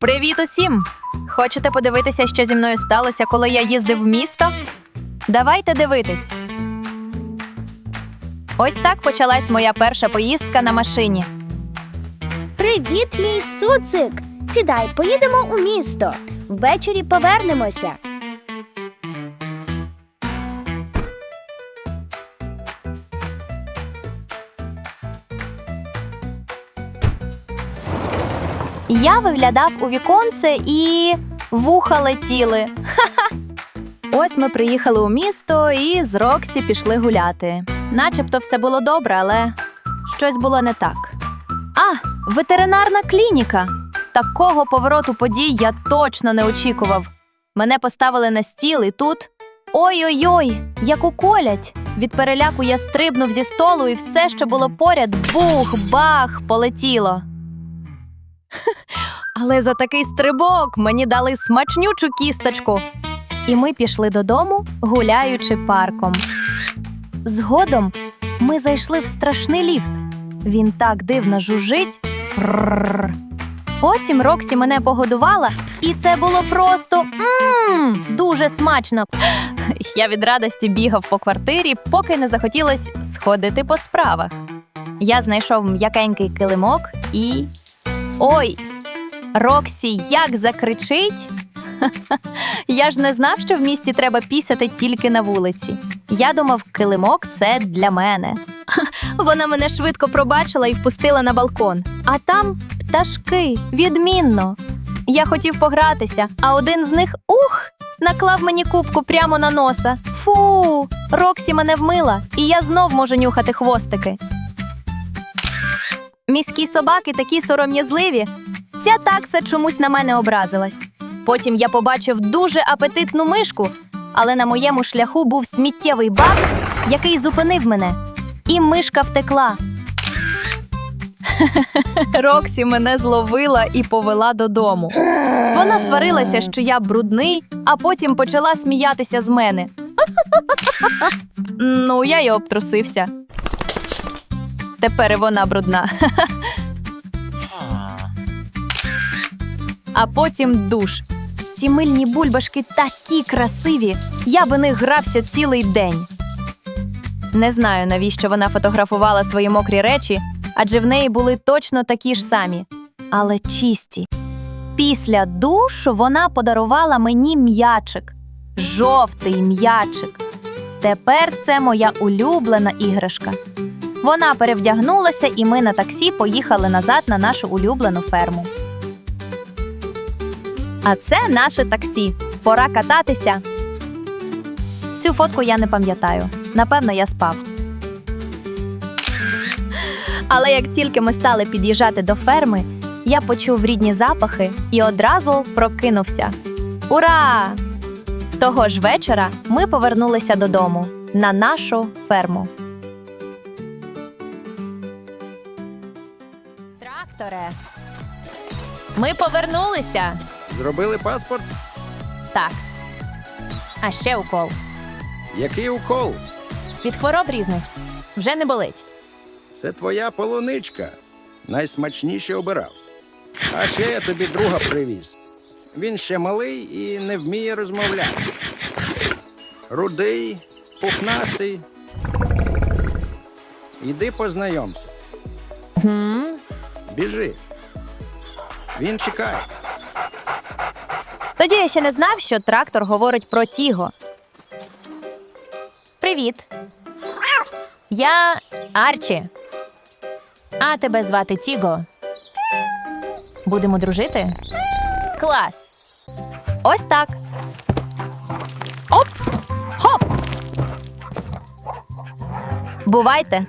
Привіт усім! Хочете подивитися, що зі мною сталося, коли я їздив в місто? Давайте дивитись. Ось так почалась моя перша поїздка на машині. Привіт, мій цуцик! Сідай, поїдемо у місто. Ввечері повернемося. Я виглядав у віконце і вуха летіли. Ха-ха! Ось ми приїхали у місто і з Роксі пішли гуляти. Начебто все було добре, але щось було не так. А, ветеринарна клініка. Такого повороту подій я точно не очікував. Мене поставили на стіл і тут. Ой-ой-ой, як уколять. Від переляку я стрибнув зі столу, і все, що було поряд, бух-бах, полетіло. Але за такий стрибок мені дали смачнючу кісточку. І ми пішли додому, гуляючи парком. Згодом ми зайшли в страшний ліфт. Він так дивно жужить. Потім Роксі мене погодувала, і це було просто мм, дуже смачно. Я від радості бігав по квартирі, поки не захотілось сходити по справах. Я знайшов м'якенький килимок і. Ой, Роксі як закричить. Я ж не знав, що в місті треба пісяти тільки на вулиці. Я думав, килимок це для мене. Вона мене швидко пробачила і впустила на балкон. А там пташки, відмінно. Я хотів погратися, а один з них ух! наклав мені кубку прямо на носа. Фу! Роксі мене вмила, і я знов можу нюхати хвостики. Міські собаки такі сором'язливі. Ця такса чомусь на мене образилась. Потім я побачив дуже апетитну мишку, але на моєму шляху був сміттєвий бак, який зупинив мене. І мишка втекла. Роксі мене зловила і повела додому. Вона сварилася, що я брудний, а потім почала сміятися з мене. Ну, я й обтрусився. Тепер вона брудна. А потім душ. Ці мильні бульбашки такі красиві. Я би них грався цілий день. Не знаю, навіщо вона фотографувала свої мокрі речі, адже в неї були точно такі ж самі, але чисті. Після душу вона подарувала мені м'ячик. Жовтий м'ячик. Тепер це моя улюблена іграшка. Вона перевдягнулася, і ми на таксі поїхали назад на нашу улюблену ферму. А це наше таксі. Пора кататися. Цю фотку я не пам'ятаю. Напевно, я спав. Але як тільки ми стали під'їжджати до ферми, я почув рідні запахи і одразу прокинувся. Ура! Того ж вечора ми повернулися додому на нашу ферму. Тракторе. Ми повернулися. Зробили паспорт? Так. А ще укол. Який укол? Від хвороб різних. Вже не болить. Це твоя полуничка. Найсмачніше обирав. А ще я тобі друга привіз. Він ще малий і не вміє розмовляти. Рудий, пухнастий. Іди познайомся. Біжи. Він чекає. Тоді я ще не знав, що трактор говорить про Тіго. Привіт. Я Арчі. А тебе звати Тіго. Будемо дружити? Клас. Ось так. Оп! Хоп! Бувайте.